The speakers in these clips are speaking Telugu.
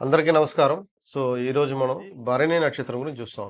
అందరికీ నమస్కారం. సో ఈ రోజు మనం భరణి నక్షత్రం గురించి చూస్తాం.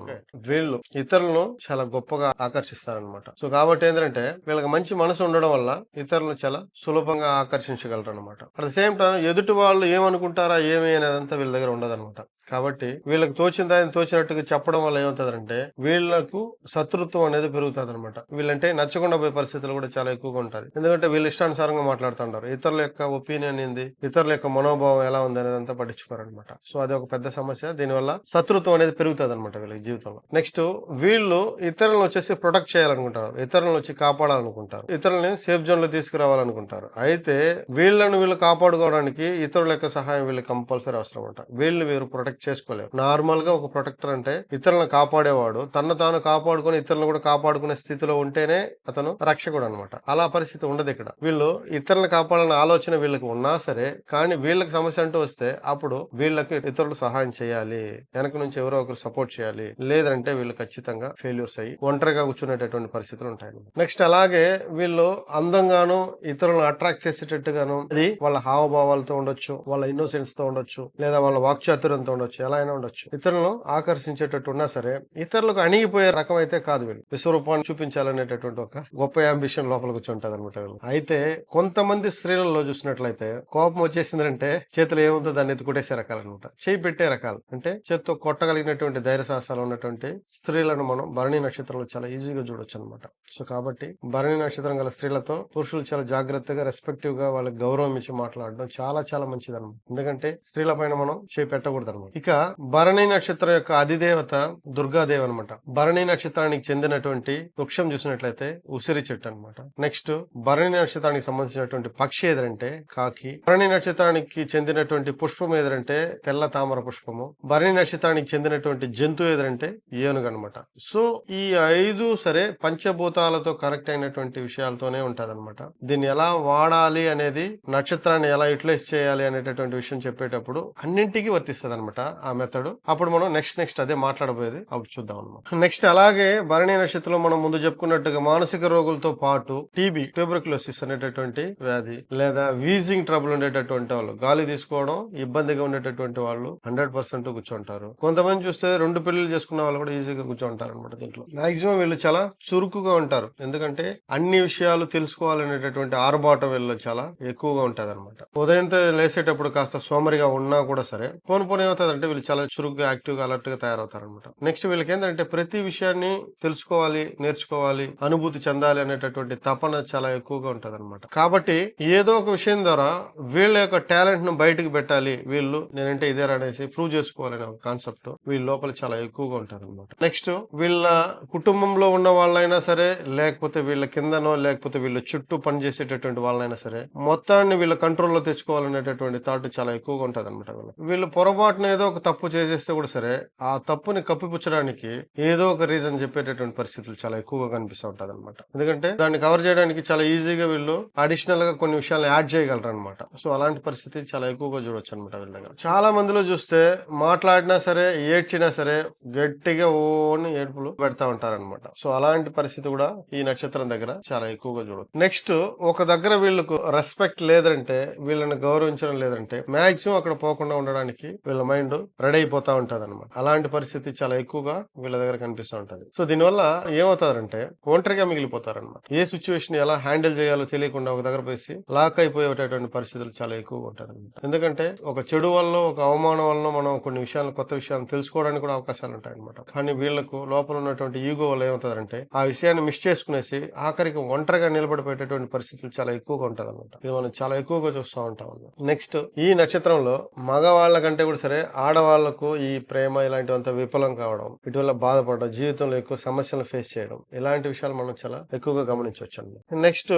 వీళ్ళు ఇతరులను చాలా గొప్పగా ఆకర్షిస్తారనమాట సో కాబట్టి ఏంటంటే వీళ్ళకి మంచి మనసు ఉండడం వల్ల ఇతరులను చాలా సులభంగా ఆకర్షించగలరు అనమాట అట్ ద సేమ్ టైం ఎదుటి వాళ్ళు ఏమనుకుంటారా ఏమి అనేదంతా వీళ్ళ దగ్గర ఉండదన్నమాట. కాబట్టి వీళ్ళకి తోచిన దాన్ని తోచినట్టుగా చెప్పడం వల్ల ఏమవుతుందంటే వీళ్ళకు శత్రుత్వం అనేది పెరుగుతుంది అనమాట వీళ్ళంటే నచ్చకుండా పోయే పరిస్థితులు కూడా చాలా ఎక్కువగా ఉంటుంది ఎందుకంటే వీళ్ళు ఇష్టానుసారంగా మాట్లాడుతుంటారు. ఇతరుల యొక్క ఒపీనియన్ ఏంది? ఇతరుల యొక్క మనోభావం ఎలా ఉంది అనేది అంతా పట్టించుకోరనమాట సో అది ఒక పెద్ద సమస్య. దీనివల్ల శత్రుత్వం అనేది పెరుగుతుంది అనమాట వీళ్ళకి జీవితంలో. నెక్స్ట్ వీళ్ళు ఇతరులను వచ్చేసి ప్రొటెక్ట్ చేయాలనుకుంటారు. ఇతరులను వచ్చి కాపాడాలనుకుంటారు. ఇతరులని సేఫ్ జోన్లో తీసుకురావాలనుకుంటారు. అయితే వీళ్ళను వీళ్ళు కాపాడుకోవడానికి ఇతరుల యొక్క సహాయం వీళ్ళకి కంపల్సరీ అవసరం అంట వీళ్ళు వీరు ప్రొటెక్ట్ చేసుకోలేరు నార్మల్గా ఒక ప్రొటెక్టర్ అంటే ఇతరులను కాపాడేవాడు. తన తాను కాపాడుకుని ఇతరులను కూడా కాపాడుకునే స్థితిలో ఉంటేనే అతను రక్షకుడు అనమాట అలా పరిస్థితి ఉండదు ఇక్కడ. వీళ్ళు ఇతరులను కాపాడాలనే ఆలోచన వీళ్ళకి ఉన్నా సరే కానీ వీళ్ళకి సమస్య అంటూ వస్తే అప్పుడు వీళ్ళకి ఇతరులు సహాయం చేయాలి. వెనక నుంచి ఎవరో ఒకరు సపోర్ట్ చేయాలి. లేదంటే వీళ్ళు ఖచ్చితంగా ఫెయిల్యూర్స్ అయ్యి ఒంటరిగా కూర్చునేటటువంటి పరిస్థితులు ఉంటాయి నెక్స్ట్ అలాగే వీళ్ళు అందంగాను ఇతరులను అట్రాక్ట్ చేసేటట్టుగాను అది వాళ్ళ హావభావాలతో ఉండొచ్చు వాళ్ళ ఇన్నోసెన్స్తో ఉండొచ్చు లేదా వాళ్ళ వాక్చాతుర్యంతో ఉండొచ్చు. ఎలా అయినా ఉండొచ్చు. ఇతరులను ఆకర్షించేటట్టు ఉన్నా సరే ఇతరులకు అణిగిపోయే రకం అయితే కాదు వీళ్ళు. విశ్వరూపాన్ని చూపించాలనేటటువంటి ఒక గొప్ప అంబిషన్ లోపల కూర్చుంటది అనమాట అయితే కొంతమంది స్త్రీలలో చూసినట్లయితే కోపం వచ్చేసిందంటే చేతులు ఏముందో దాన్ని ఎత్తి కొట్టేసే రకాలు అనమాట చేయి పెట్టే రకాలు. అంటే చేత్తో కొట్టగలిగినటువంటి ధైర్య సాహసాలు ఉన్నటువంటి స్త్రీలను మనం భరణి నక్షత్రంలో చాలా ఈజీగా చూడొచ్చు అనమాట సో కాబట్టి భరణి నక్షత్రం గల స్త్రీలతో పురుషులు చాలా జాగ్రత్తగా రెస్పెక్టివ్గా వాళ్ళకి గౌరవం ఇచ్చి మాట్లాడడం చాలా చాలా మంచిది అనమాట ఎందుకంటే స్త్రీల పైన మనం చేయి పెట్టకూడదు అనమాట ఇక భరణి నక్షత్రం యొక్క అధిదేవత దుర్గాదేవి అనమాట భరణి నక్షత్రానికి చెందినటువంటి వృక్షం చూసినట్లయితే ఉసిరి చెట్టు అనమాట నెక్స్ట్ భరణి నక్షత్రానికి సంబంధించినటువంటి పక్షి ఏదంటే కాకి. భరణి నక్షత్రానికి చెందినటువంటి పుష్పం ఏదంటే తెల్ల తామర పుష్పము. భరణి నక్షత్రానికి చెందినటువంటి జంతువు ఏదంటే ఏనుగు అనమాట సో ఈ ఐదు సరే పంచభూతాలతో కనెక్ట్ అయినటువంటి విషయాలతోనే ఉంటది అనమాట దీన్ని ఎలా వాడాలి అనేది నక్షత్రాన్ని ఎలా యూటిలైజ్ చేయాలి అనేటటువంటి విషయం చెప్పేటప్పుడు అన్నింటికి వర్తిస్తుంది అనమాట ఆ మెథడ్ అప్పుడు మనం నెక్స్ట్ నెక్స్ట్ అదే మాట్లాడబోయేది. అప్పుడు చూద్దాం అనమాట నెక్స్ట్ అలాగే భరణి నక్షత్రంలో మనం ముందు చెప్పుకున్నట్టుగా మానసిక రోగులతో పాటు టీబీ ట్యూబర్క్లోసిస్ అనేటటువంటి వ్యాధి లేదా వీజింగ్ ట్రబుల్ ఉండేటటువంటి వాళ్ళు గాలి తీసుకోవడం ఇబ్బందిగా ఉండేటటువంటి వాళ్ళు హండ్రెడ్ పర్సెంట్ కూర్చుంటారు. కొంతమంది చూస్తే రెండు పెళ్ళిళ్ళు చేసుకున్న వాళ్ళు కూడా ఈజీగా కూర్చుంటారు అనమాట దీంట్లో. మాక్సిమం వీళ్ళు చాలా చురుకుగా ఉంటారు. ఎందుకంటే అన్ని విషయాలు తెలుసుకోవాలనేటటువంటి ఆర్భాటం వీళ్ళు చాలా ఎక్కువగా ఉంటుంది అనమాట ఉదయంతో లేసేటప్పుడు కాస్త సోమరిగా ఉన్నా కూడా సరే పోను పోను ఏమవుతుంది వీళ్ళు చాలా చురుగ్గా యాక్టివ్గా అలర్ట్గా తయారవుతారు అనమాట నెక్స్ట్ వీళ్ళకి ఏంటంటే ప్రతి విషయాన్ని తెలుసుకోవాలి నేర్చుకోవాలి అనుభూతి చెందాలి అనేటటువంటి తపన చాలా ఎక్కువగా ఉంటదన్నమాట కాబట్టి ఏదో ఒక విషయం ద్వారా వీళ్ళ యొక్క టాలెంట్ను బయటకు పెట్టాలి. వీళ్ళు నేనంటే ఇదే అనేసి ప్రూవ్ చేసుకోవాలనే ఒక కాన్సెప్ట్ వీళ్ళ లోపల చాలా ఎక్కువగా ఉంటదన్నమాట నెక్స్ట్ వీళ్ళ కుటుంబంలో ఉన్న వాళ్ళైనా సరే లేకపోతే వీళ్ళ కిందనో లేకపోతే వీళ్ళ చుట్టూ పనిచేసేటటువంటి వాళ్ళైనా సరే మొత్తాన్ని వీళ్ళ కంట్రోల్లో తెచ్చుకోవాలనేటటువంటి థాట్ చాలా ఎక్కువగా ఉంటదన్నమాట వీళ్ళు వీళ్ళు పొరపాటున ఏదో ఒక తప్పు చేసేస్తే కూడా సరే ఆ తప్పుని కప్పిపుచ్చడానికి ఏదో ఒక రీజన్ చెప్పేటటువంటి పరిస్థితులు చాలా ఎక్కువగా కనిపిస్తూ ఉంటుంది అనమాట ఎందుకంటే దాన్ని కవర్ చేయడానికి చాలా ఈజీగా వీళ్ళు అడిషనల్గా కొన్ని విషయాలను యాడ్ చేయగలరు అనమాట సో అలాంటి పరిస్థితి చాలా ఎక్కువగా చూడొచ్చు అనమాట వీళ్ళ దగ్గర. చాలా మందిలో చూస్తే మాట్లాడినా సరే ఏడ్చినా సరే గట్టిగా ఓని ఏడుపులు పెడతా ఉంటారన్నమాట. సో అలాంటి పరిస్థితి కూడా ఈ నక్షత్రం దగ్గర చాలా ఎక్కువగా చూడొచ్చు. నెక్స్ట్ ఒక దగ్గర వీళ్ళకు రెస్పెక్ట్ లేదంటే వీళ్ళని గౌరవించడం లేదంటే మాక్సిమం అక్కడ పోకుండా ఉండడానికి వీళ్ళ మైండ్ రెడీ అయిపోతా ఉంటది అనమాట అలాంటి పరిస్థితి చాలా ఎక్కువగా వీళ్ళ దగ్గర కనిపిస్తూ ఉంటది. సో దీనివల్ల ఏమవుతారంటే ఒంటరిగా మిగిలిపోతారన్నమాట. ఏ సిచ్యువేషన్ ఎలా హ్యాండిల్ చేయాలో తెలియకుండా ఒక దగ్గర పోసి లాక్ అయిపోయేటటువంటి పరిస్థితులు చాలా ఎక్కువగా ఉంటారు ఎందుకంటే ఒక చెడు వల్ల ఒక అవమానం వల్ల మనం కొన్ని విషయాలు కొత్త విషయాలు తెలుసుకోవడానికి కూడా అవకాశాలు ఉంటాయి అనమాట కానీ వీళ్ళకు లోపల ఉన్నటువంటి ఈగో వల్ల ఏమవుతారంటే ఆ విషయాన్ని మిస్ చేసుకునేసి ఆఖరికి ఒంటరిగా నిలబడిపోయేటటువంటి పరిస్థితులు చాలా ఎక్కువగా ఉంటది అనమాట ఇది మనం చాలా ఎక్కువగా చూస్తూ ఉంటాం నెక్స్ట్ ఈ నక్షత్రంలో మగవాళ్ళ కంటే కూడా సరే ఆడవాళ్ళకు ఈ ప్రేమ ఇలాంటివంతా విఫలం కావడం ఇటీవల బాధపడడం జీవితంలో ఎక్కువ సమస్యలను ఫేస్ చేయడం ఇలాంటి విషయాలు మనం చాలా ఎక్కువగా గమనించవచ్చు నెక్స్ట్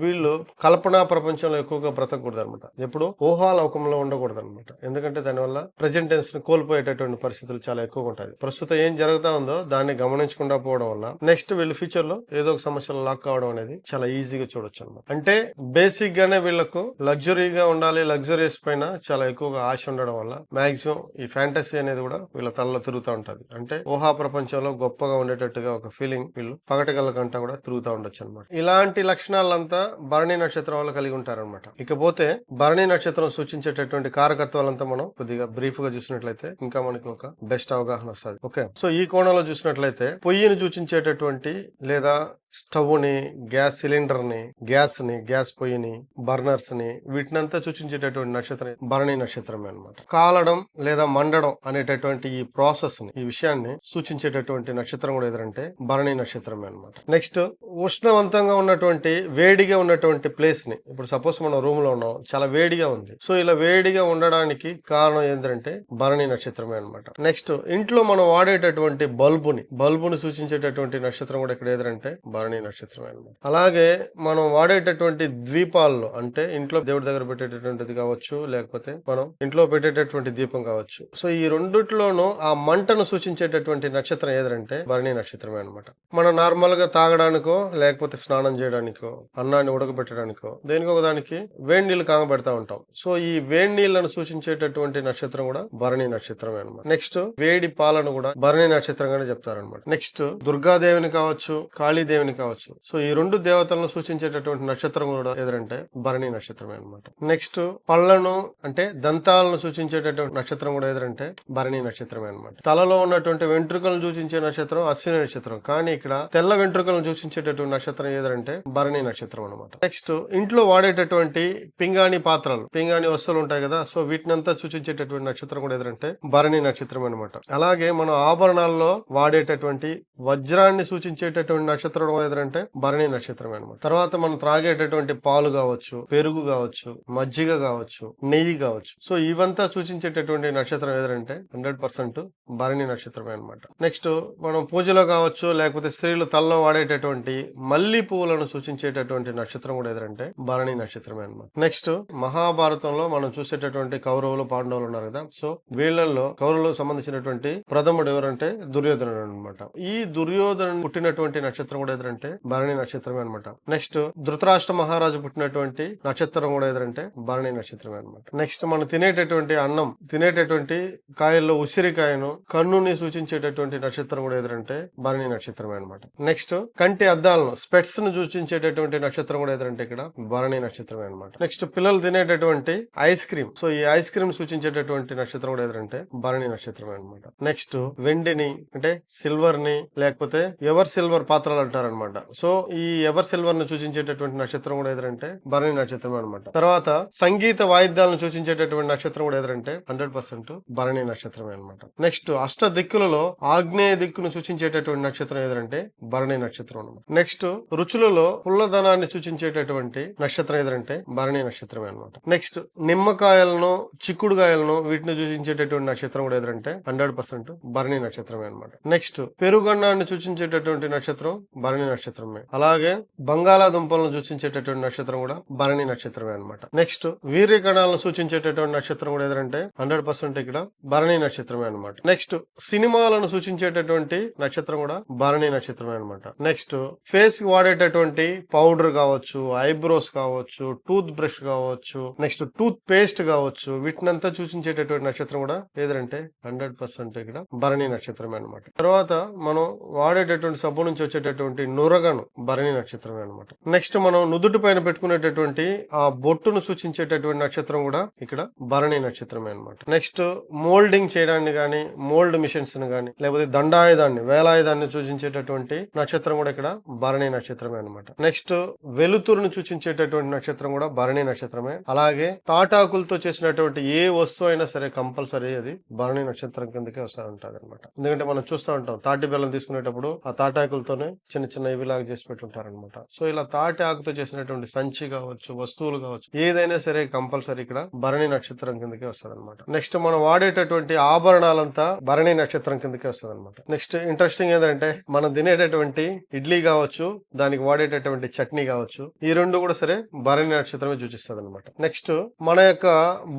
వీళ్ళు కల్పనా ప్రపంచంలో ఎక్కువగా బ్రతకూడదు అనమాట ఎప్పుడు ఊహాలోకంలో ఉండకూడదు అనమాట ఎందుకంటే దానివల్ల ప్రజెంట్ని కోల్పోయేటటువంటి పరిస్థితులు చాలా ఎక్కువగా ఉంటాయి. ప్రస్తుతం ఏం జరుగుతా ఉందో దాన్ని గమనించకుండా పోవడం వల్ల నెక్స్ట్ వీళ్ళు ఫ్యూచర్లో ఏదో ఒక సమస్యలో లాక్ కావడం అనేది చాలా ఈజీగా చూడొచ్చు అనమాట అంటే బేసిక్ గానే వీళ్ళకు లగ్జరీగా ఉండాలి లగ్జరీస్ పైన చాలా ఎక్కువగా ఆశ ఉండడం వల్ల మాక్సిమం ఈ ఫ్యాంటసీ అనేది కూడా వీళ్ళ తలలో తిరుగుతూ ఉంటది. అంటే ఊహా ప్రపంచంలో గొప్పగా ఉండేటట్టుగా ఒక ఫీలింగ్ వీళ్ళు పగటికల కంట కూడా తిరుగుతూ ఉండొచ్చు అనమాట ఇలాంటి లక్షణాలంతా భరణి నక్షత్రం వల్ల కలిగి ఉంటారన్నమాట. ఇకపోతే భరణి నక్షత్రం సూచించేటటువంటి కారకత్వాలంతా మనం కొద్దిగా బ్రీఫ్గా చూసినట్లయితే ఇంకా మనకి ఒక బెస్ట్ అవగాహన వస్తుంది. ఓకే సో ఈ కోణంలో చూసినట్లయితే పొయ్యిని సూచించేటటువంటి లేదా స్టవ్ని గ్యాస్ సిలిండర్ని గ్యాస్ గ్యాస్ పొయ్యిని బర్నర్స్ని వీటినంతా సూచించేటటువంటి నక్షత్రం భరణి నక్షత్రమే అన్నమాట. కాలడం లేదా మండడం అనేటటువంటి ఈ ప్రాసెస్ని ఈ విషయాన్ని సూచించేటటువంటి నక్షత్రం కూడా ఎదురంటే భరణి నక్షత్రమే అనమాట నెక్స్ట్ ఉష్ణవంతంగా ఉన్నటువంటి వేడిగా ఉన్నటువంటి ప్లేస్ని ఇప్పుడు సపోజ్ మనం రూమ్లో ఉన్నాం చాలా వేడిగా ఉంది. సో ఇలా వేడిగా ఉండడానికి కారణం ఏంటంటే భరణి నక్షత్రమే అన్నమాట. నెక్స్ట్ ఇంట్లో మనం వాడేటటువంటి బల్బుని బల్బుని సూచించేటటువంటి నక్షత్రం కూడా ఇక్కడ ఎదురంటే భరణి నక్షత్రం అనమాట అలాగే మనం వాడేటటువంటి ద్వీపాల్లో అంటే ఇంట్లో దేవుడి దగ్గర పెట్టేటటువంటిది కావచ్చు లేకపోతే మనం ఇంట్లో పెట్టేటటువంటి దీపం కావచ్చు. సో ఈ రెండిట్లోనూ ఆ మంటను సూచించేటటువంటి నక్షత్రం ఏదంటే భరణి నక్షత్రమే అనమాట మనం నార్మల్గా తాగడానికో లేకపోతే స్నానం చేయడానికో అన్నాన్ని ఉడకబెట్టడానికో దేనికో ఒక దానికి వేడి నీళ్ళు కాగబెడతా ఉంటాం. సో ఈ వేడి నీళ్ళను సూచించేటటువంటి నక్షత్రం కూడా భరణి నక్షత్రమే అనమాట నెక్స్ట్ వేడి పాలను కూడా భరణి నక్షత్రంగానే చెప్తారనమాట నెక్స్ట్ దుర్గాదేవిని కావచ్చు కాళీదేవిని కావచ్చు. సో ఈ రెండు దేవతలను సూచించేటటువంటి నక్షత్రం కూడా ఏదంటే భరణి నక్షత్రమే అన్నమాట. నెక్స్ట్ పళ్ళను అంటే దంతాలను సూచించేటటువంటి నక్షత్రం కూడా ఏదంటే భరణి నక్షత్రమే అనమాట తలలో ఉన్నటువంటి వెంట్రుకలను సూచించే నక్షత్రం అశ్విని నక్షత్రం. కానీ ఇక్కడ తెల్ల వెంట్రుకలను సూచించేటటువంటి నక్షత్రం ఏదంటే భరణి నక్షత్రం అనమాట నెక్స్ట్ ఇంట్లో వాడేటటువంటి పింగాణి పాత్రలు. పింగాణి వస్తువులు ఉంటాయి కదా సో వీటినంతా సూచించేటటువంటి నక్షత్రం కూడా ఏదంటే భరణి నక్షత్రం అనమాట అలాగే మనం ఆభరణాల్లో వాడేటటువంటి వజ్రాన్ని సూచించేటటువంటి నక్షత్రం కూడా అంటే భరణి నక్షత్రం అనమాట తర్వాత మనం త్రాగేటటువంటి పాలు కావచ్చు పెరుగు కావచ్చు మజ్జిగ కావచ్చు నెయ్యి కావచ్చు. సో ఇవంతా సూచించేటటువంటి నక్షత్రం ఏదంటే హండ్రెడ్ పర్సెంట్ భరణి నక్షత్రమే అన్నమాట. నెక్స్ట్ మనం పూజలో కావచ్చు లేకపోతే స్త్రీలు తలలో వాడేటటువంటి మల్లి పువ్వులను సూచించేటటువంటి నక్షత్రం కూడా ఏదంటే భరణి నక్షత్రమే అనమాట నెక్స్ట్ మహాభారతంలో మనం చూసేటటువంటి కౌరవులు పాండవులు ఉన్నారు కదా. సో వీళ్ళల్లో కౌరవులకు సంబంధించినటువంటి ప్రథముడు ఎవరంటే దుర్యోధనుడు అనమాట ఈ దుర్యోధను పుట్టినటువంటి నక్షత్రం కూడా ఏదంటే భరణి నక్షత్రమే అనమాట నెక్స్ట్ ధృతరాష్ట్ర మహారాజు పుట్టినటువంటి నక్షత్రం కూడా ఏదంటే భరణి నక్షత్రమే అనమాట నెక్స్ట్ మనం తినేటటువంటి అన్నం తినేటటువంటి కాయల్లో ఉసిరికాయను కన్నుని సూచించేటటువంటి నక్షత్రం కూడా ఏదంటే భరణి నక్షత్రమే అనమాట నెక్స్ట్ కంటి అద్దాలను స్పెట్స్ను సూచించేటటువంటి నక్షత్రం కూడా ఏదంటే ఇక్కడ భరణి నక్షత్రమే అనమాట నెక్స్ట్ పిల్లలు తినేటటువంటి ఐస్ క్రీమ్. సో ఈ ఐస్ క్రీమ్ సూచించేటటువంటి నక్షత్రం కూడా ఏదంటే భరణి నక్షత్రమే అనమాట నెక్స్ట్ వెండిని అంటే సిల్వర్ని లేకపోతే ఎవర్ సిల్వర్ పాత్రలు అంటారు అనమాట సో ఈ ఎవర్ సిల్వర్ను సూచించేటటువంటి నక్షత్రం కూడా ఎదురంటే భరణి నక్షత్రం అనమాట తర్వాత సంగీత వాయిద్యాలను సూచించేటటువంటి నక్షత్రం కూడా ఎదురంటే హండ్రెడ్ పర్సెంట్ భరణి నక్షత్రమే అనమాట నెక్స్ట్ అష్ట దిక్కులలో ఆగ్నేయ దిక్కును సూచించేటటువంటి నక్షత్రం ఎదురంటే భరణి నక్షత్రం అనమాట నెక్స్ట్ రుచులలో పుల్లధనాన్ని సూచించేటటువంటి నక్షత్రం ఎదురంటే భరణి నక్షత్రమే అనమాట నెక్స్ట్ నిమ్మకాయలను చిక్కుడుకాయలను వీటిని సూచించేటటువంటి నక్షత్రం కూడా ఎదురంటే హండ్రెడ్ పర్సెంట్ భరణి నక్షత్రమే అనమాట నెక్స్ట్ పెరుగన్నాన్ని సూచించేటటువంటి నక్షత్రం భరణి నక్షత్రమే. అలాగే బంగాళాదుంపలను సూచించేటటువంటి నక్షత్రం కూడా భరణి నక్షత్రమే అనమాట నెక్స్ట్ వీర్య కణాలను సూచించేటటువంటి నక్షత్రం కూడా ఏదంటే హండ్రెడ్ పర్సెంట్ ఇక్కడ భరణి నక్షత్రమే అనమాట నెక్స్ట్ సినిమాలను సూచించేటటువంటి నక్షత్రం కూడా భరణి నక్షత్రమే అనమాట నెక్స్ట్ ఫేస్కి వాడేటటువంటి పౌడర్ కావచ్చు ఐబ్రోస్ కావచ్చు టూత్ బ్రష్ కావచ్చు నెక్స్ట్ టూత్ పేస్ట్ కావచ్చు వీటినంతా సూచించేటటువంటి నక్షత్రం కూడా ఏదంటే హండ్రెడ్ పర్సెంట్ ఇక్కడ భరణి నక్షత్రమే అనమాట తర్వాత మనం వాడేటటువంటి సబ్బు నుంచి వచ్చేటటువంటి నురగను భరణి నక్షత్రమే అనమాట. నెక్స్ట్ మనం నుదుటి పైన పెట్టుకునేటటువంటి ఆ బొట్టును సూచించేటటువంటి నక్షత్రం కూడా ఇక్కడ భరణి నక్షత్రమే అనమాట. నెక్స్ట్ మోల్డింగ్ చేయడాన్ని కానీ మోల్డ్ మిషన్స్ని కానీ లేకపోతే దండాయుధాన్ని వేలాయుధాన్ని సూచించేటటువంటి నక్షత్రం కూడా ఇక్కడ భరణి నక్షత్రమే అనమాట. నెక్స్ట్ వెలుతురును సూచించేటటువంటి నక్షత్రం కూడా భరణి నక్షత్రమే. అలాగే తాటాకులతో చేసినటువంటి ఏ వస్తువు అయినా సరే కంపల్సరీ అది భరణి నక్షత్రం కిందకే వస్తూ ఉంటుంది అనమాట ఎందుకంటే మనం చూస్తూ ఉంటాం తాటి బెల్లం తీసుకునేటప్పుడు ఆ తాటాకులతోనే చిన్న చిన్న చిన్న ఇవిలాగా చేసి పెట్టుంటారనమాట. సో ఇలా తాటి ఆకుతో చేసినటువంటి సంచి కావచ్చు వస్తువులు కావచ్చు ఏదైనా సరే కంపల్సరీ ఇక్కడ భరణి నక్షత్రం కిందకి వస్తుంది అనమాట నెక్స్ట్ మనం వాడేటటువంటి ఆభరణాలంతా భరణి నక్షత్రం కిందకి వస్తుంది అనమాట నెక్స్ట్ ఇంట్రెస్టింగ్ ఏంటంటే మనం తినేటటువంటి ఇడ్లీ కావచ్చు దానికి వాడేటటువంటి చట్నీ కావచ్చు ఈ రెండు కూడా సరే భరణి నక్షత్రమే సూచిస్తుంది అనమాట నెక్స్ట్ మన యొక్క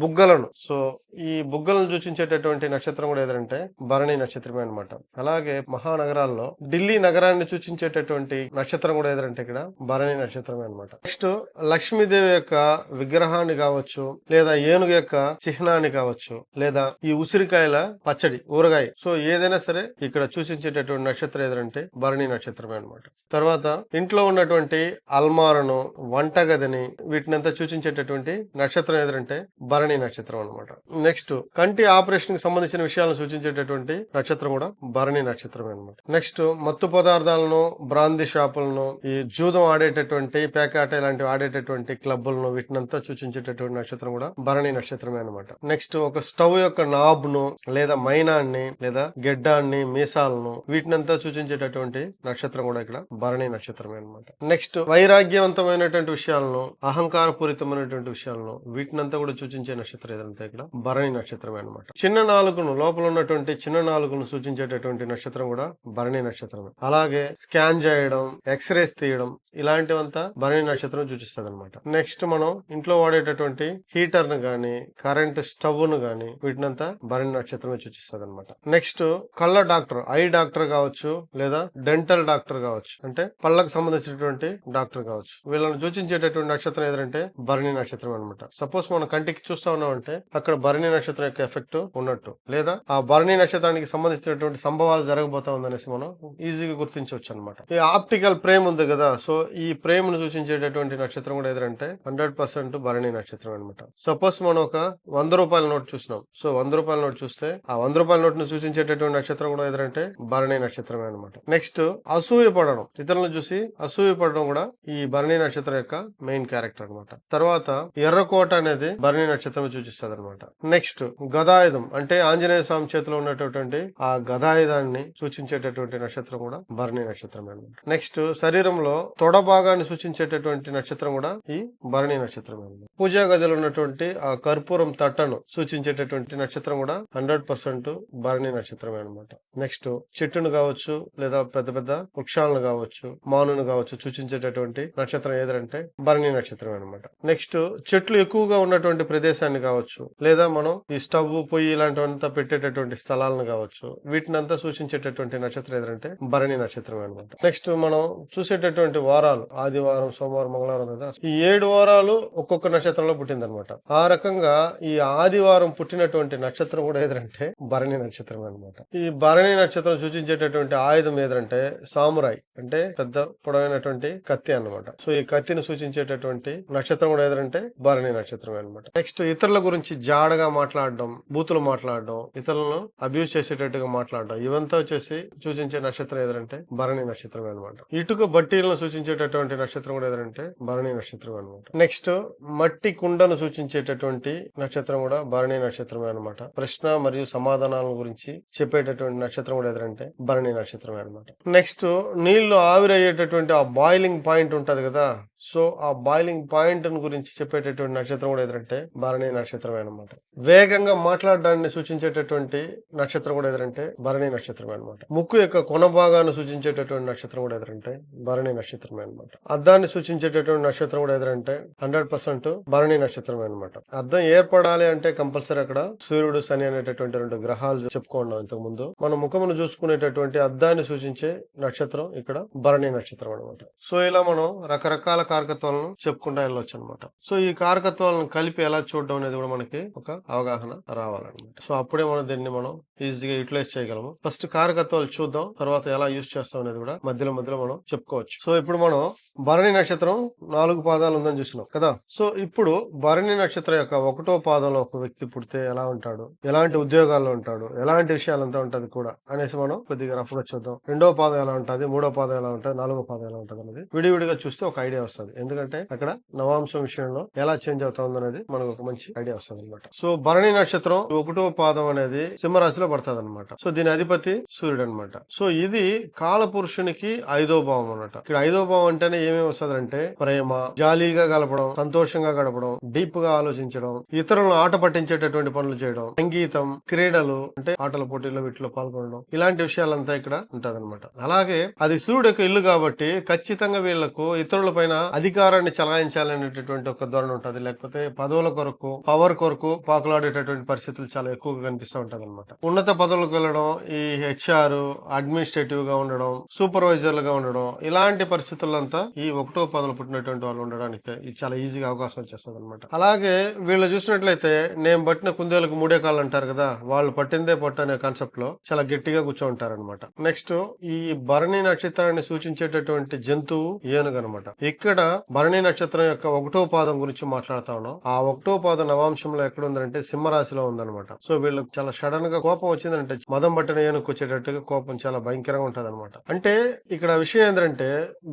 బుగ్గలను సో ఈ బుగ్గలను సూచించేటటువంటి నక్షత్రం కూడా ఏదంటే భరణి నక్షత్రమే అనమాట అలాగే మహానగరాల్లో ఢిల్లీ నగరాన్ని సూచించేటటువంటి నక్షత్రం కూడా ఏదంటే ఇక్కడ భరణి నక్షత్రమే అనమాట నెక్స్ట్ లక్ష్మీదేవి యొక్క విగ్రహాన్ని కావచ్చు లేదా ఏనుగు యొక్క చిహ్నాన్ని కావచ్చు లేదా ఈ ఉసిరికాయల పచ్చడి ఊరగాయ. సో ఏదైనా సరే ఇక్కడ సూచించేటటువంటి నక్షత్రం ఏదంటే భరణి నక్షత్రమే అనమాట తర్వాత ఇంట్లో ఉన్నటువంటి అల్మారను వంటగదిని వీటినంతా సూచించేటటువంటి నక్షత్రం ఏదంటే భరణి నక్షత్రం అనమాట నెక్స్ట్ కంటి ఆపరేషన్కి సంబంధించిన విషయాలను సూచించేటటువంటి నక్షత్రం కూడా భరణి నక్షత్రమే అనమాట నెక్స్ట్ మత్తు పదార్థాలను గాంధీ షాపులను ఈ జూదం ఆడేటటువంటి పేకాట ఇలాంటివి ఆడేటటువంటి క్లబ్బులను వీటినంతా సూచించేటటువంటి నక్షత్రం కూడా భరణి నక్షత్రమే అనమాట నెక్స్ట్ ఒక స్టవ్ యొక్క నాబ్ను లేదా మైనాన్ని లేదా గెడ్డాన్ని మీసాలను వీటినంతా సూచించేటటువంటి నక్షత్రం కూడా ఇక్కడ భరణి నక్షత్రమే అనమాట నెక్స్ట్ వైరాగ్యవంతమైనటువంటి విషయాలను అహంకారపూరితమైనటువంటి విషయాలను వీటినంతా కూడా సూచించే నక్షత్రం ఏదంటే ఇక్కడ భరణి నక్షత్రమే అనమాట చిన్న నాలుగును లోపల ఉన్నటువంటి చిన్న నాలుగును సూచించేటటువంటి నక్షత్రం కూడా భరణి నక్షత్రమే. అలాగే స్కాన్ చేయడం ఎక్స్రేస్ తీయడం ఇలాంటివంతా భరణి నక్షత్రం సూచిస్తుంది అనమాట నెక్స్ట్ మనం ఇంట్లో వాడేటటువంటి హీటర్ను గాని కరెంట్ స్టవ్ను గాని వీటినంతా భరణి నక్షత్రమే సూచిస్తుంది అనమాట నెక్స్ట్ కళ్ళ డాక్టర్ ఐ డాక్టర్ కావచ్చు లేదా డెంటల్ డాక్టర్ కావచ్చు అంటే పళ్ళకు సంబంధించినటువంటి డాక్టర్ కావచ్చు వీళ్ళని సూచించేటటువంటి నక్షత్రం ఏదంటే భరణి నక్షత్రం అనమాట సపోజ్ మనం కంటికి చూస్తా ఉన్నామంటే అక్కడ భరణి నక్షత్రం యొక్క ఎఫెక్ట్ ఉన్నట్టు లేదా ఆ భరణి నక్షత్రానికి సంబంధించినటువంటి సంభవాలు జరగబోతా ఉందనేసి మనం ఈజీగా గుర్తించవచ్చు అనమాట ఈ ఆప్టికల్ ప్రేమ్ ఉంది కదా సో ఈ ప్రేమ్ను సూచించేటటువంటి నక్షత్రం కూడా ఏదంటే హండ్రెడ్ పర్సెంట్ భరణి నక్షత్రం అనమాట సపోజ్ మనం ఒక వంద రూపాయల నోట్ చూసినాం. సో వంద రూపాయల నోట్ చూస్తే ఆ వంద రూపాయల నోట్ను సూచించేటటువంటి నక్షత్రం కూడా ఏదంటే భరణి నక్షత్రమే అనమాట నెక్స్ట్ అసూయ పడడం. ఇతరులను చూసి అసూయ పడడం కూడా ఈ భరణి నక్షత్రం యొక్క మెయిన్ క్యారెక్టర్ అనమాట తర్వాత ఎర్రకోట అనేది భరణి నక్షత్రం సూచిస్తుంది అనమాట నెక్స్ట్ గదాయుధం. అంటే ఆంజనేయ స్వామి చేతిలో ఉన్నటువంటి ఆ గదాయుధాన్ని సూచించేటటువంటి నక్షత్రం కూడా భరణి నక్షత్రమే అనమాట నెక్స్ట్ శరీరంలో తొడ భాగాన్ని సూచించేటటువంటి నక్షత్రం కూడా ఈ భరణి నక్షత్రమే అనమాట పూజా గదిలో ఉన్నటువంటి ఆ కర్పూరం తట్టను సూచించేటటువంటి నక్షత్రం కూడా హండ్రెడ్ పర్సెంట్ భరణి నక్షత్రమే అనమాట నెక్స్ట్ చెట్టును కావచ్చు లేదా పెద్ద పెద్ద వృక్షాలను కావచ్చు మానును కావచ్చు సూచించేటటువంటి నక్షత్రం ఏదంటే భరణి నక్షత్రం అనమాట నెక్స్ట్ చెట్లు ఎక్కువగా ఉన్నటువంటి ప్రదేశాన్ని కావచ్చు లేదా మనం ఈ స్టవ్ పొయ్యి ఇలాంటివంతా పెట్టేటటువంటి స్థలాలను కావచ్చు వీటినంతా సూచించేటటువంటి నక్షత్రం ఏదంటే భరణి నక్షత్రం అనమాట నెక్స్ట్ మనం చూసేటటువంటి వారాలు ఆదివారం సోమవారం మంగళవారం కదా. ఈ ఏడు వారాలు ఒక్కొక్క నక్షత్రంలో పుట్టింది అనమాట ఆ రకంగా ఈ ఆదివారం పుట్టినటువంటి నక్షత్రం కూడా ఏదంటే భరణి నక్షత్రం అనమాట ఈ భరణి నక్షత్రం సూచించేటటువంటి ఆయుధం ఏదంటే సామురాయ్ అంటే పెద్ద పొడవైనటువంటి కత్తి అన్నమాట. సో ఈ కత్తిని సూచించేటటువంటి నక్షత్రం కూడా ఏదంటే భరణి నక్షత్రం అనమాట నెక్స్ట్ ఇతరుల గురించి జాడగా మాట్లాడడం బూతులు మాట్లాడడం ఇతరులను అబ్యూజ్ చేసేటట్టుగా మాట్లాడడం ఇవంతా వచ్చేసి సూచించే నక్షత్రం ఏదంటే భరణి నక్షత్రం అనమాట ఇటుక బట్టీలను సూచించేటటువంటి నక్షత్రం కూడా ఏదంటే భరణి నక్షత్రం అనమాట నెక్స్ట్ మట్టి కుండను సూచించేటటువంటి నక్షత్రం కూడా భరణి నక్షత్రమే అనమాట ప్రశ్న మరియు సమాధానాల గురించి చెప్పేటటువంటి నక్షత్రం కూడా ఏదంటే భరణి నక్షత్రమే అనమాట నెక్స్ట్ నీళ్ళు ఆవిరయ్యేటటువంటి ఆ బాయిలింగ్ పాయింట్ ఉంటది కదా సో ఆ బాయిలింగ్ పాయింట్ గురించి చెప్పేటటువంటి నక్షత్రం కూడా ఏదంటే భరణి నక్షత్రమే అనమాట వేగంగా మాట్లాడడాన్ని సూచించేటటువంటి నక్షత్రం కూడా ఎదురంటే భరణి నక్షత్రమే అనమాట ముక్కు యొక్క కొన భాగాన్ని సూచించేటటువంటి నక్షత్రం కూడా ఎదురంటే భరణి నక్షత్రమే అనమాట అద్దాన్ని సూచించేటటువంటి నక్షత్రం కూడా ఎదురంటే హండ్రెడ్ పర్సెంట్ భరణి నక్షత్రమే అనమాట అద్దం ఏర్పడాలి అంటే కంపల్సరీ అక్కడ సూర్యుడు శని అనేటటువంటి రెండు గ్రహాలు చెప్పుకున్నాం ఇంతకు ముందు. మన ముఖమును చూసుకునేటటువంటి అద్దాన్ని సూచించే నక్షత్రం ఇక్కడ భరణి నక్షత్రం అనమాట సో ఇలా మనం రకరకాల కారకత్వాలను చెప్పుకుంటా వెళ్ళొచ్చు అనమాట సో ఈ కారకత్వాలను కలిపి ఎలా చూడడం అనేది కూడా మనకి ఒక అవగాహన రావాలన్నమాట. సో అప్పుడే మనం దీన్ని మనం ఈజీగా యూటిలైజ్ చేయగలము. ఫస్ట్ కారకత్వాలు చూద్దాం తర్వాత ఎలా యూజ్ చేస్తాం అనేది కూడా మధ్యలో మధ్యలో మనం చెప్పుకోవచ్చు. సో ఇప్పుడు మనం భరణి నక్షత్రం నాలుగు పాదాలు ఉందని చూసినాం కదా. సో ఇప్పుడు భరణి నక్షత్రం యొక్క ఒకటో పాదంలో ఒక వ్యక్తి పుడితే ఎలా ఉంటాడు? ఎలాంటి ఉద్యోగాల్లో ఉంటాడు? ఎలాంటి విషయాలంతా ఉంటది కూడా అనేసి మనం కొద్దిగా రఫ్గా చూద్దాం. రెండో పాదం ఎలా ఉంటుంది? మూడో పాదం ఎలా ఉంటుంది? నాలుగో పాదం ఎలా ఉంటుంది అనేది విడివిడిగా చూస్తే ఒక ఐడియా వస్తుంది. ఎందుకంటే అక్కడ నవాంశం విషయంలో ఎలా చేంజ్ అవుతుంది అనేది మనకు ఒక మంచి ఐడియా వస్తుంది అనమాట సో భరణి నక్షత్రం ఒకటో పాదం అనేది సింహరాశిలో పడుతుంది అనమాట సో దీని అధిపతి సూర్యుడు అనమాట సో ఇది కాల పురుషునికి ఐదో భావం అన్నమాట. ఇక్కడ ఐదో భావం అంటేనే ఏమేమి వస్తుంది అంటే ప్రేమ జాలీగా గలపడం సంతోషంగా గడపడం డీప్గా ఆలోచించడం ఇతరులను ఆట పట్టించేటటువంటి పనులు చేయడం సంగీతం క్రీడలు అంటే ఆటల పోటీల్లో వీటిలో పాల్గొనడం ఇలాంటి విషయాలంతా ఇక్కడ ఉంటది అలాగే అది సూర్యుడు యొక్క ఇల్లు కాబట్టి ఖచ్చితంగా వీళ్ళకు ఇతరుల పైన అధికారాన్ని చలాయించాలనేటటువంటి ఒక ధోరణి ఉంటది. లేకపోతే పదవుల కొరకు పవర్ కొరకు పాకులాడేటటువంటి పరిస్థితులు చాలా ఎక్కువగా కనిపిస్తూ ఉంటుంది అనమాట ఉన్నత పదవులకు వెళ్ళడం ఈ హెచ్ఆర్ అడ్మినిస్ట్రేటివ్గా ఉండడం సూపర్వైజర్లుగా ఉండడం ఇలాంటి పరిస్థితులంతా ఈ ఒకటో పదవులు పుట్టినటువంటి వాళ్ళు ఉండడానికి ఇది చాలా ఈజీగా అవకాశం వచ్చేస్తుంది అనమాట అలాగే వీళ్ళు చూసినట్లయితే నేను పట్టిన కుందేలకు మూడే కాళ్ళు అంటారు కదా వాళ్ళు పట్టిందే పొట్ట అనే కాన్సెప్ట్లో చాలా గట్టిగా కూర్చోంటారు అనమాట నెక్స్ట్ ఈ భరణి నక్షత్రాన్ని సూచించేటటువంటి జంతువు ఏనుగు అనమాట ఇక్కడ భరణి నక్షత్రం యొక్క ఒకటో పాదం గురించి మాట్లాడుతా ఉన్నాం. ఆ ఒకటో పాదం నవాంశంలో ఎక్కడ ఉందంటే అంటే సింహరాశిలో ఉందన్నమాట. సో వీళ్ళకి చాలా సడన్గా కోపం వచ్చిందంటే మదం పట్టిన ఏనుకు వచ్చేటట్టుగా కోపం చాలా భయంకరంగా ఉంటది అంటే ఇక్కడ విషయం ఏంటంటే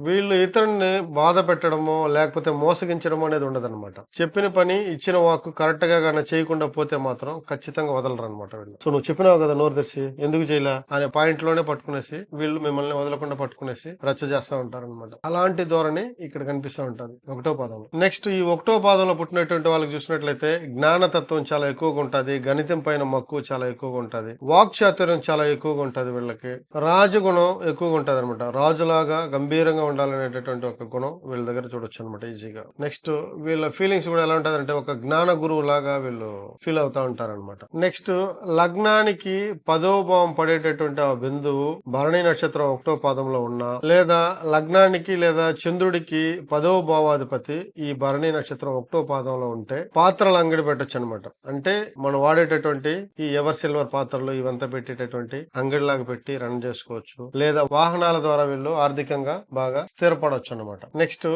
వీళ్ళు ఇతరుల్ని బాధ పెట్టడమో లేకపోతే మోసగించడమో అనేది ఉండదన్నమాట. చెప్పిన పని ఇచ్చిన వాక్ కరెక్ట్గా కానీ చేయకుండా పోతే మాత్రం ఖచ్చితంగా వదలరు అనమాట వీళ్ళు. సో నువ్వు చెప్పినావు కదా నోరు తెరిచి ఎందుకు చేయలే అనే పాయింట్లోనే పట్టుకునేసి వీళ్ళు మిమ్మల్ని వదలకుండా పట్టుకునేసి రచ్చ చేస్తా ఉంటారు అనమాట అలాంటి ధోరణి ఇక్కడ కనిపిస్తూ ఉంటుంది. ఒకటో పాదంలో. నెక్స్ట్ ఈ ఒకటో పాదంలో పుట్టినటువంటి వాళ్ళకి చూసినట్లయితే జ్ఞానతత్వం చాలా ఎక్కువగా ఉంటుంది గణితం పైన మక్కువ చాలా ఎక్కువగా ఉంటుంది వాక్ చాతుర్యం చాలా ఎక్కువగా ఉంటుంది వీళ్ళకి. రాజగుణం ఎక్కువగా ఉంటుంది అనమాట రాజులాగా గంభీరంగా ఉండాలనేటటువంటి ఒక గుణం వీళ్ళ దగ్గర చూడొచ్చు అనమాట ఈజీగా. నెక్స్ట్ వీళ్ళ ఫీలింగ్స్ కూడా ఎలా ఉంటుందంటే అంటే ఒక జ్ఞాన గురువు లాగా వీళ్ళు ఫీల్ అవుతా ఉంటారు అనమాట నెక్స్ట్ లగ్నానికి పదో భావం పడేటటువంటి ఆ బిందువు భరణి నక్షత్రం ఒకటో పాదంలో ఉన్నా లేదా లగ్నానికి లేదా చంద్రుడికి పదో భావాధిపతి ఈ భరణి నక్షత్రం ఒకటో పాదంలో ఉంటే పాత్రలు అంగడి పెట్టచ్చు అనమాట అంటే మనం వాడేటటువంటి ఈ ఎవర్ సిల్వర్ పాత్రలు ఇవంతా పెట్టేటటువంటి అంగడిలాగా పెట్టి రన్ చేసుకోవచ్చు. లేదా వాహనాల ద్వారా వీళ్ళు ఆర్థికంగా బాగా స్థిరపడవచ్చు అనమాట నెక్స్ట్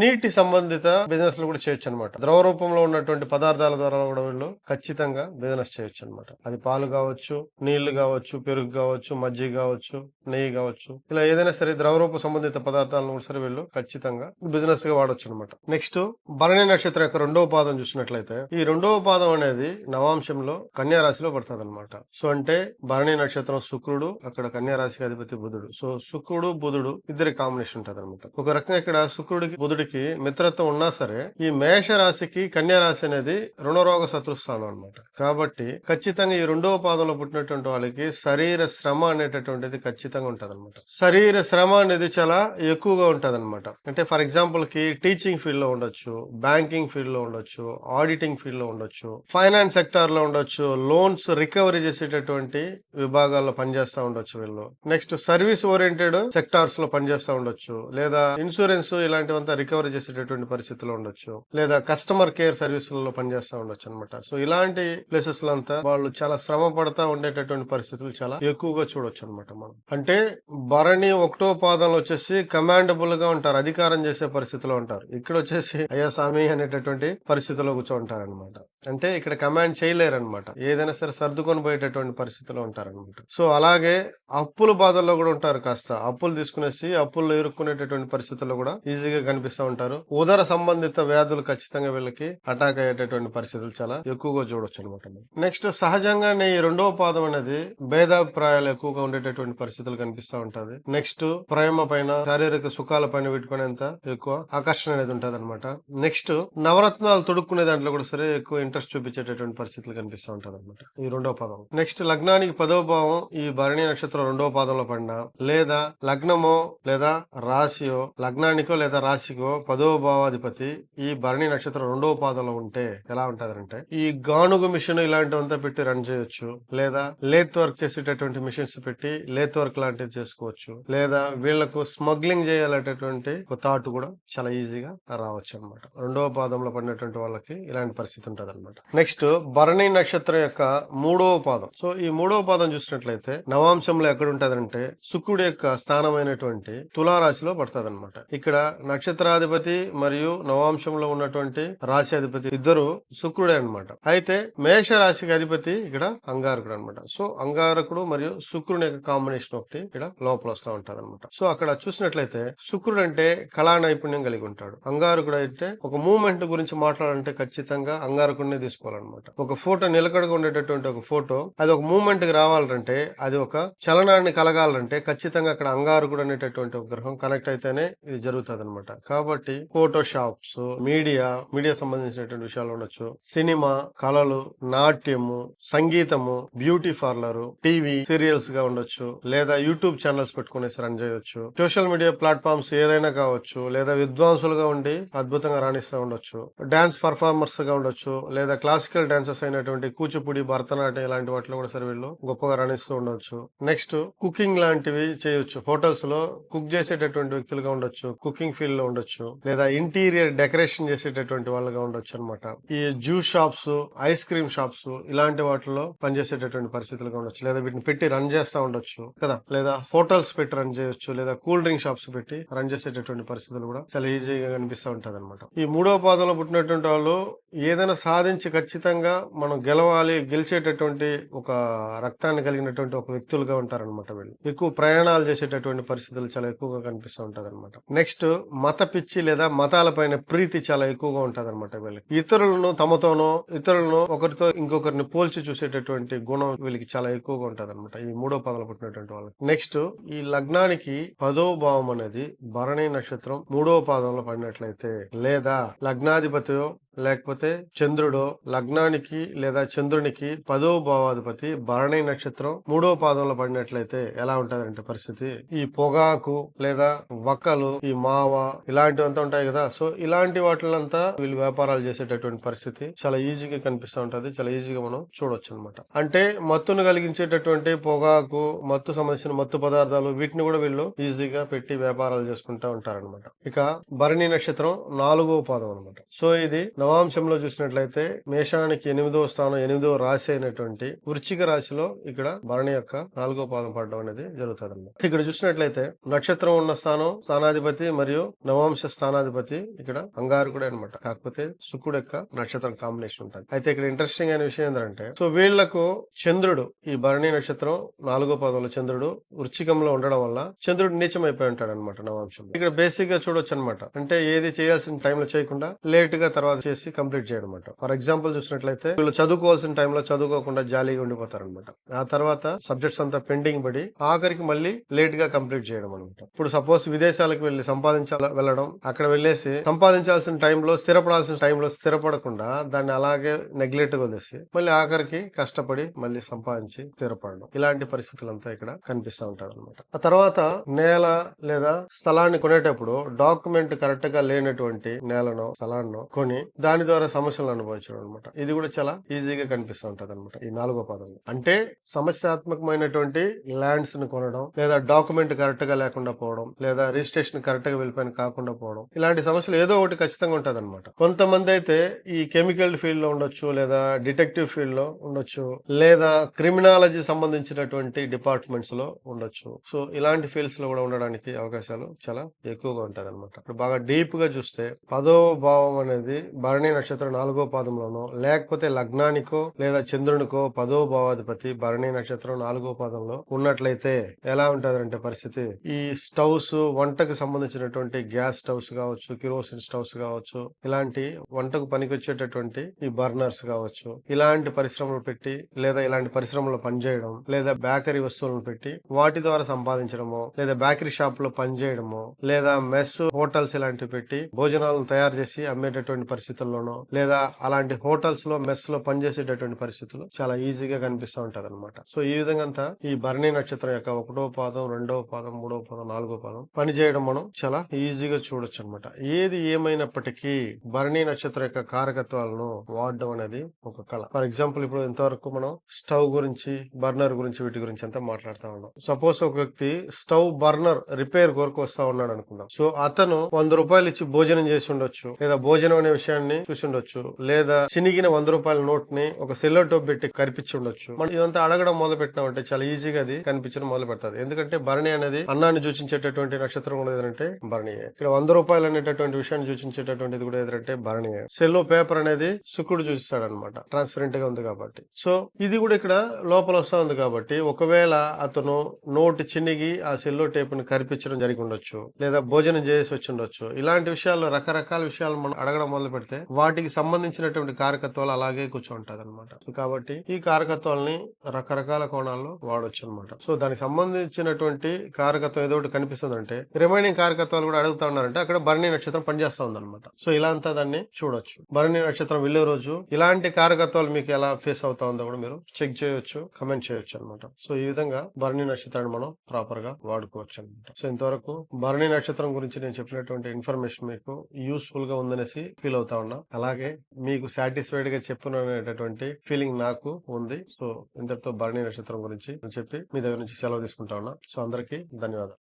నీటి సంబంధిత బిజినెస్ కూడా చేయొచ్చు అనమాట ద్రవ రూపంలో ఉన్నటువంటి పదార్థాల ద్వారా కూడా వీళ్ళు ఖచ్చితంగా బిజినెస్ చేయొచ్చు అనమాట అది పాలు కావచ్చు నీళ్ళు కావచ్చు పెరుగు కావచ్చు మజ్జిగ కావచ్చు నెయ్యి కావచ్చు. ఇలా ఏదైనా సరే ద్రవ రూప సంబంధిత పదార్థాలను కూడా సరే వీళ్ళు ఖచ్చితంగా బిజినెస్గా వాడొచ్చు అనమాట నెక్స్ట్ భరణి నక్షత్రం యొక్క రెండవ పాదం చూసినట్లయితే ఈ రెండవ పాదం అనేది నవాంశంలో కన్యా రాశిలో పడుతుంది అనమాట సో అంటే భరణి నక్షత్రం శుక్రుడు అక్కడ కన్యా రాశికి అధిపతి బుధుడు. సో శుక్రుడు బుధుడు ఇద్దరి కాంబినేషన్ ఉంటది అనమాట ఒక రకంగా ఇక్కడ శుక్రుడికి బుధుడికి మిత్రత్వం ఉన్నా సరే ఈ మేష రాశికి కన్యా రాశి అనేది రుణరోగ శత్రుస్థానం అనమాట కాబట్టి ఖచ్చితంగా ఈ రెండవ పాదంలో పుట్టినటువంటి వాళ్ళకి శరీర శ్రమ అనేటటువంటిది ఖచ్చితంగా ఉంటది అనమాట శరీర శ్రమ అనేది చాలా ఎక్కువగా ఉంటది అనమాట అంటే ఫర్ ఎగ్జాంపుల్కి టీచింగ్ ఫీల్డ్లో ఉండొచ్చు బ్యాంకింగ్ ఫీల్డ్లో ఉండొచ్చు ఆడిటింగ్ ఫీల్డ్లో ఉండొచ్చు ఫైనాన్స్ సెక్టార్లో ఉండొచ్చు లోన్స్ రికవరీ చేసేటటువంటి విభాగాల్లో పనిచేస్తూ ఉండొచ్చు వీళ్ళు. నెక్స్ట్ సర్వీస్ ఓరియంటెడ్ సెక్టార్స్లో పనిచేస్తూ ఉండొచ్చు. లేదా ఇన్సూరెన్స్ ఇలాంటివంతా రికవరీ చేసేటటువంటి పరిస్థితుల్లో ఉండొచ్చు. లేదా కస్టమర్ కేర్ సర్వీసులలో పనిచేస్తూ ఉండొచ్చు అనమాట సో ఇలాంటి ప్లేసెస్లో అంతా వాళ్ళు చాలా శ్రమ పడతా ఉండేటటువంటి పరిస్థితులు చాలా ఎక్కువగా చూడొచ్చు అనమాట మనం. అంటే భరణి ఒకటో పాదంలో వచ్చేసి కమాండబుల్గా ఉంటారు అధికారం చేసే పరిస్థితిలో ఉంటారు. ఇక్కడ వచ్చేసి అయ్యా స్వామి అనేటటువంటి పరిస్థితిలో కూర్చోంటారు అనమాట అంటే ఇక్కడ కమాండ్ చేయలేరనమాట ఏదైనా సరే సర్దుకొని పోయేటటువంటి పరిస్థితిలో ఉంటారనమాట సో అలాగే అప్పుల బాధల్లో కూడా ఉంటారు కాస్త. అప్పులు తీసుకునేసి అప్పుల్లో ఇరుక్కునేటటువంటి పరిస్థితుల్లో కూడా ఈజీగా కనిపిస్తూ ఉంటారు. ఉదర సంబంధిత వ్యాధులు ఖచ్చితంగా వీళ్ళకి అటాక్ అయ్యేటటువంటి పరిస్థితులు చాలా ఎక్కువగా చూడొచ్చు అనమాట నెక్స్ట్ సహజంగానే ఈ రెండవ పాదం అనేది భేదాభిప్రాయాలు ఎక్కువగా ఉండేటటువంటి పరిస్థితులు కనిపిస్తూ ఉంటది. నెక్స్ట్ ప్రేమ పైన శారీరక సుఖాల పైన వీటిపైన ఎంత ఎక్కువ ఆకర్షణ అనేది ఉంటది అనమాట నెక్స్ట్ నవరత్నాలు తొడుక్కునే దాంట్లో కూడా సరే ఎక్కువ ఇంట్రెస్ట్ చూపించేటటువంటి పరిస్థితులు కనిపిస్తూ ఉంటారు అనమాట ఈ రెండవ పాదం. నెక్స్ట్ లగ్నానికి పదవ భావం ఈ భరణి నక్షత్రం రెండవ పాదంలో పడినా లేదా లగ్నమో లేదా రాశియో లగ్నానికో లేదా రాశికో పదవ భావాధిపతి ఈ భరణి నక్షత్రం రెండవ పాదంలో ఉంటే ఎలా ఉంటదంటే ఈ గానుగు మిషన్ ఇలాంటివంతా పెట్టి రన్ చేయొచ్చు లేదా లేత్ వర్క్ చేసేటటువంటి మిషన్స్ పెట్టి లేత్ వర్క్ లాంటివి చేసుకోవచ్చు లేదా వీళ్ళకు స్మగ్లింగ్ చేయాలనేటటువంటి ఒక థాట్ కూడా చాలా ఈజీగా రావచ్చు అనమాట రెండవ పాదంలో పడినటువంటి వాళ్ళకి ఇలాంటి పరిస్థితి ఉంటుంది అనమాట నెక్స్ట్ భరణి నక్షత్రం యొక్క మూడవ పాదం. సో ఈ మూడవ పాదం చూసినట్లయితే నవాంశంలో ఎక్కడ ఉంటదంటే శుక్రుడి యొక్క స్థానమైనటువంటి తులారాశిలో పడుతుంది అనమాట ఇక్కడ నక్షత్రాధిపతి మరియు నవాంశంలో ఉన్నటువంటి రాశి అధిపతి ఇద్దరు శుక్రుడే అన్నమాట. అయితే మేష రాశికి అధిపతి ఇక్కడ అంగారకుడు అనమాట సో అంగారకుడు మరియు శుక్రుని యొక్క కాంబినేషన్ ఒకటి ఇక్కడ లోపల వస్తూ ఉంటది అనమాట సో అక్కడ చూసినట్లయితే శుక్రుడు అంటే కళా నైపుణ్యం కలిగి ఉంటాడు. అంగారకుడు అయితే ఒక మూమెంట్ గురించి మాట్లాడాలంటే ఖచ్చితంగా అంగారకుడిని తీసుకోవాలన్నమాట. ఒక ఫోటో నిలకడగా ఉండేటటువంటి ఒక ఫోటో అది ఒక మూమెంట్కి రావాలంటే అది ఒక చలనాన్ని కలగాలంటే ఖచ్చితంగా అక్కడ అంగారకుడు అనేటటువంటి ఒక గ్రహం కనెక్ట్ అయితేనే ఇది జరుగుతుంది అనమాట కాబట్టి ఫోటో షాప్స్ మీడియా మీడియా సంబంధించినటువంటి విషయాలు ఉండొచ్చు. సినిమా కళలు నాట్యము సంగీతము బ్యూటీ పార్లర్ టీవీ సీరియల్స్గా ఉండొచ్చు. లేదా యూట్యూబ్ ఛానల్స్ పెట్టుకునేసి రన్ చేయొచ్చు. సోషల్ మీడియా ప్లాట్ఫామ్స్ ఏదైనా కావచ్చు లేదా విద్వాంసులుగా ఉండి అద్భుతంగా రాణిస్తూ ఉండొచ్చు. డాన్స్ పర్ఫార్మర్స్గా ఉండొచ్చు. లేదా లేదా క్లాసికల్ డాన్సర్స్ అయినటువంటి కూచిపూడి భరతనాట్యం ఇలాంటి వాటిలో కూడా సరే వీళ్ళు గొప్పగా రాణిస్తూ ఉండొచ్చు. నెక్స్ట్ కుకింగ్ లాంటివి చేయొచ్చు. హోటల్స్లో కుక్ చేసేటటువంటి వ్యక్తులుగా ఉండొచ్చు కుకింగ్ ఫీల్డ్లో ఉండొచ్చు లేదా ఇంటీరియర్ డెకరేషన్ చేసేటటువంటి వాళ్ళుగా ఉండొచ్చు అనమాట ఈ juice shops ice cream shops ఇలాంటి వాటిలో పనిచేసేటటువంటి పరిస్థితులుగా ఉండొచ్చు. లేదా వీటిని పెట్టి రన్ చేస్తూ ఉండొచ్చు కదా. లేదా హోటల్స్ పెట్టి రన్ చేయొచ్చు లేదా కూల్ డ్రింక్ షాప్స్ పెట్టి రన్ చేసేటటువంటి పరిస్థితులు కూడా చాలా ఈజీగా కనిపిస్తూ ఉంటుంది అనమాట ఈ మూడవ పాదంలో పుట్టినటువంటి వాళ్ళు ఏదైనా సాధించ ఖచ్చితంగా మనం గెలవాలి గెలిచేటటువంటి ఒక రక్తాన్ని కలిగినటువంటి ఒక వ్యక్తులుగా ఉంటారనమాట వీళ్ళు. ఎక్కువ ప్రయాణాలు చేసేటటువంటి పరిస్థితులు చాలా ఎక్కువగా కనిపిస్తూ ఉంటుంది అనమాట నెక్స్ట్ మత పిచ్చి లేదా మతాలపైన ప్రీతి చాలా ఎక్కువగా ఉంటుంది అనమాట వీళ్ళకి. ఇతరులను తమతోనో ఇతరులను ఒకరితో ఇంకొకరిని పోల్చి చూసేటటువంటి గుణం వీళ్ళకి చాలా ఎక్కువగా ఉంటుంది అనమాట ఈ మూడో పదలు పుట్టినటువంటి వాళ్ళకి. నెక్స్ట్ ఈ లగ్నానికి పదో భావం అనేది భరణి నక్షత్రం మూడో పాదంలో పడినట్లయితే లేదా లగ్నాధిపతి లేకపోతే చంద్రుడు లగ్నానికి లేదా చంద్రునికి పదో భావాధిపతి భరణి నక్షత్రం మూడో పాదంలో పడినట్లయితే ఎలా ఉంటదంటే పరిస్థితి? ఈ పొగాకు లేదా వక్కలు ఈ మావ ఇలాంటివంతా ఉంటాయి కదా. సో ఇలాంటి వాటిలంతా వీళ్ళు వ్యాపారాలు చేసేటటువంటి పరిస్థితి చాలా ఈజీగా కనిపిస్తూ ఉంటది. చాలా ఈజీగా మనం చూడొచ్చు అనమాట అంటే మత్తును కలిగించేటటువంటి పొగాకు మత్తు సంబంధించిన మత్తు పదార్థాలు వీటిని కూడా వీళ్ళు ఈజీగా పెట్టి వ్యాపారాలు చేసుకుంటా ఉంటారన్నమాట ఇక భరణి నక్షత్రం నాలుగో పాదం అనమాట. సో ఇది నవాంశంలో చూసినట్లయితే మేషానికి ఎనిమిదో స్థానం ఎనిమిదో రాశి అయినటువంటి వృచ్చిక రాశిలో ఇక్కడ భరణి యొక్క నాలుగో పాదం పడడం అనేది జరుగుతుంది ఇక్కడ చూసినట్లయితే నక్షత్రం ఉన్న స్థానం స్థానాధిపతి మరియు నవాంశ స్థానాధిపతి ఇక్కడ అంగారకుడే అనమాట కాకపోతే శుక్రుడు యొక్క నక్షత్రం కాంబినేషన్ ఉంటుంది. అయితే ఇక్కడ ఇంట్రెస్టింగ్ అయిన విషయం ఏంటంటే సో వీళ్ళకు చంద్రుడు ఈ భరణి నక్షత్రం నాలుగో పాదంలో చంద్రుడు వృచ్చికంలో ఉండడం వల్ల చంద్రుడు నీచం అయిపోయి ఉంటాడు అనమాట నవాంశం ఇక్కడ బేసిక్గా చూడొచ్చు అనమాట అంటే ఏది చేయాల్సిన టైంలో చేయకుండా లేట్గా తర్వాత చేసి కంప్లీట్ చేయడం అనమాట ఫర్ ఎగ్జాంపుల్ చూసినట్లయితే వీళ్ళు చదువుకోవాల్సిన టైంలో చదువుకోకుండా జాలీగా ఉండిపోతారనమాట ఆ తర్వాత సబ్జెక్ట్స్ అంతా పెండింగ్ పడి ఆఖరికి మళ్ళీ లేట్గా కంప్లీట్ చేయడం అనమాట ఇప్పుడు సపోజ్ విదేశాలకు వెళ్ళి సంపాదించాల వెళ్ళడం అక్కడ వెళ్ళేసి సంపాదించాల్సిన టైంలో స్థిరపడాల్సిన టైంలో స్థిరపడకుండా దాన్ని అలాగే నెగ్లెక్ట్గా వదిలేసి మళ్ళీ ఆఖరికి కష్టపడి మళ్ళీ సంపాదించి స్థిరపడడం. ఇలాంటి పరిస్థితులంతా ఇక్కడ కనిపిస్తూ ఉంటారు అనమాట ఆ తర్వాత నేల లేదా స్థలాన్ని కొనేటప్పుడు డాక్యుమెంట్ కరెక్ట్గా లేనటువంటి నేలను స్థలాన్ని కొని దాని ద్వారా సమస్యలు అనుభవించడం అనమాట ఇది కూడా చాలా ఈజీగా కనిపిస్తూ ఉంటది అనమాట ఈ నాలుగో పదంలో. అంటే సమస్యాత్మకమైనటువంటి ల్యాండ్స్ని కొనడం లేదా డాక్యుమెంట్ కరెక్ట్గా లేకుండా పోవడం లేదా రిజిస్ట్రేషన్ కరెక్ట్గా వెళ్ళిపోయిన కాకుండా పోవడం ఇలాంటి సమస్యలు ఏదో ఒకటి ఖచ్చితంగా ఉంటది అనమాట కొంతమంది అయితే ఈ కెమికల్ ఫీల్డ్లో ఉండొచ్చు లేదా డిటెక్టివ్ ఫీల్డ్లో ఉండొచ్చు లేదా క్రిమినాలజీ సంబంధించినటువంటి డిపార్ట్మెంట్స్లో ఉండొచ్చు. సో ఇలాంటి ఫీల్డ్స్లో కూడా ఉండడానికి అవకాశాలు చాలా ఎక్కువగా ఉంటది అనమాట ఇప్పుడు బాగా డీప్గా చూస్తే పదో భావం అనేది భరణి నక్షత్రం నాలుగో పాదంలోనో లేకపోతే లగ్నానికో లేదా చంద్రునికో పదో భావాధిపతి భరణి నక్షత్రం నాలుగో పాదంలో ఉన్నట్లయితే ఎలా ఉంటదంటే పరిస్థితి? ఈ స్టవ్స్ వంటకు సంబంధించినటువంటి గ్యాస్ స్టవ్స్ కావచ్చు కిరోసిన్ స్టవ్స్ కావచ్చు ఇలాంటి వంటకు పనికొచ్చేటటువంటి ఈ బర్నర్స్ కావచ్చు ఇలాంటి పరిశ్రమలు పెట్టి లేదా ఇలాంటి పరిశ్రమలో పనిచేయడం లేదా బేకరీ వస్తువులను పెట్టి వాటి ద్వారా సంపాదించడము లేదా బేకరీ షాప్లో పనిచేయడము లేదా మెస్ హోటల్స్ ఇలాంటివి పెట్టి భోజనాలను తయారు చేసి అమ్మేటటువంటి పరిస్థితుల్లోనో లేదా అలాంటి హోటల్స్లో మెస్లో పనిచేసేటటువంటి పరిస్థితులు చాలా ఈజీగా కనిపిస్తూ ఉంటది అనమాట సో ఈ విధంగా అంతా ఈ భరణి నక్షత్రం యొక్క ఒకటో పాదం రెండవ పాదం మూడవ పాదం నాలుగో పాదం పనిచేయడం మనం చాలా ఈజీగా చూడొచ్చు అనమాట ఏది ఏమైనప్పటికీ భరణి నక్షత్రం యొక్క కారకత్వాలను వాడడం అనేది ఒక కళ. ఫర్ ఎగ్జాంపుల్ ఇప్పుడు ఇంతవరకు మనం స్టవ్ గురించి బర్నర్ గురించి వీటి గురించి అంతా మాట్లాడుతూ ఉన్నాం. సపోజ్ ఒక వ్యక్తి స్టవ్ బర్నర్ రిపేర్ కొరకు వస్తా ఉన్నాడు అనుకుందాం సో అతను వంద రూపాయలు ఇచ్చి భోజనం చేసి ఉండొచ్చు లేదా భోజనం అనే విషయాన్ని ని చూసి ఉండొచ్చు. లేదా చినిగిన వంద రూపాయల నోట్ని ఒక సెల్లో టోప్ పెట్టి కనిపించి ఉండొచ్చు. మనం ఇదంతా అడగడం మొదలు పెట్టినామంటే చాలా ఈజీగా అది కనిపించడం మొదలు పెడతాది ఎందుకంటే భరణి అనేది అన్నాన్ని సూచించేటటువంటి నక్షత్రం కూడా ఏదంటే భరణియే ఇక్కడ వంద రూపాయలు అనేటటువంటి విషయాన్ని సూచించేటటువంటిది కూడా ఏదంటే భరణియే సెల్లో పేపర్ అనేది శుక్రుడు చూపిస్తాడు అనమాట ట్రాన్స్పరెంట్గా ఉంది కాబట్టి. సో ఇది కూడా ఇక్కడ లోపల వస్తా ఉంది కాబట్టి ఒకవేళ అతను నోటు చినిగి ఆ సెల్లో టేప్ని కరిపించడం జరిగి ఉండొచ్చు. లేదా భోజనం చేసి వచ్చి ఉండొచ్చు. ఇలాంటి విషయాల్లో రకరకాల విషయాలు మనం అడగడం మొదలు పెడితే వాటికి సంబంధించినటువంటి కారకత్వాలు అలాగే కూర్చుంటది అనమాట కాబట్టి ఈ కారకత్వాలని రకరకాల కోణాల్లో వాడొచ్చు అనమాట సో దానికి సంబంధించినటువంటి కారకత్వం ఏదో ఒకటి కనిపిస్తుందంటే రిమైనింగ్ కారకత్వాలు కూడా అడుగుతా ఉన్నారంటే అక్కడ భరణి నక్షత్రం పనిచేస్తా ఉందన్నమాట. సో ఇలా అంతా దాన్ని చూడొచ్చు. భరణి నక్షత్రం వెళ్ళే రోజు ఇలాంటి కారకత్వాలు మీకు ఎలా ఫేస్ అవుతా ఉందో కూడా మీరు చెక్ చేయొచ్చు కమెంట్ చేయొచ్చు అనమాట సో ఈ విధంగా భరణి నక్షత్రాన్ని మనం ప్రాపర్గా వాడుకోవచ్చు అనమాట సో ఇంతవరకు భరణి నక్షత్రం గురించి నేను చెప్పినటువంటి ఇన్ఫర్మేషన్ మీకు యూస్ఫుల్గా ఉందనేసి ఫీల్ అవుతా ఉన్నా. అలాగే మీకు సాటిస్ఫైడ్గా చెప్పుకునేటటువంటి ఫీలింగ్ నాకు ఉంది. సో ఇంతటితో భరణి నక్షత్రం గురించి చెప్పి మీ దగ్గర నుంచి సెలవు తీసుకుంటా ఉన్నా. సో అందరికీ ధన్యవాదాలు.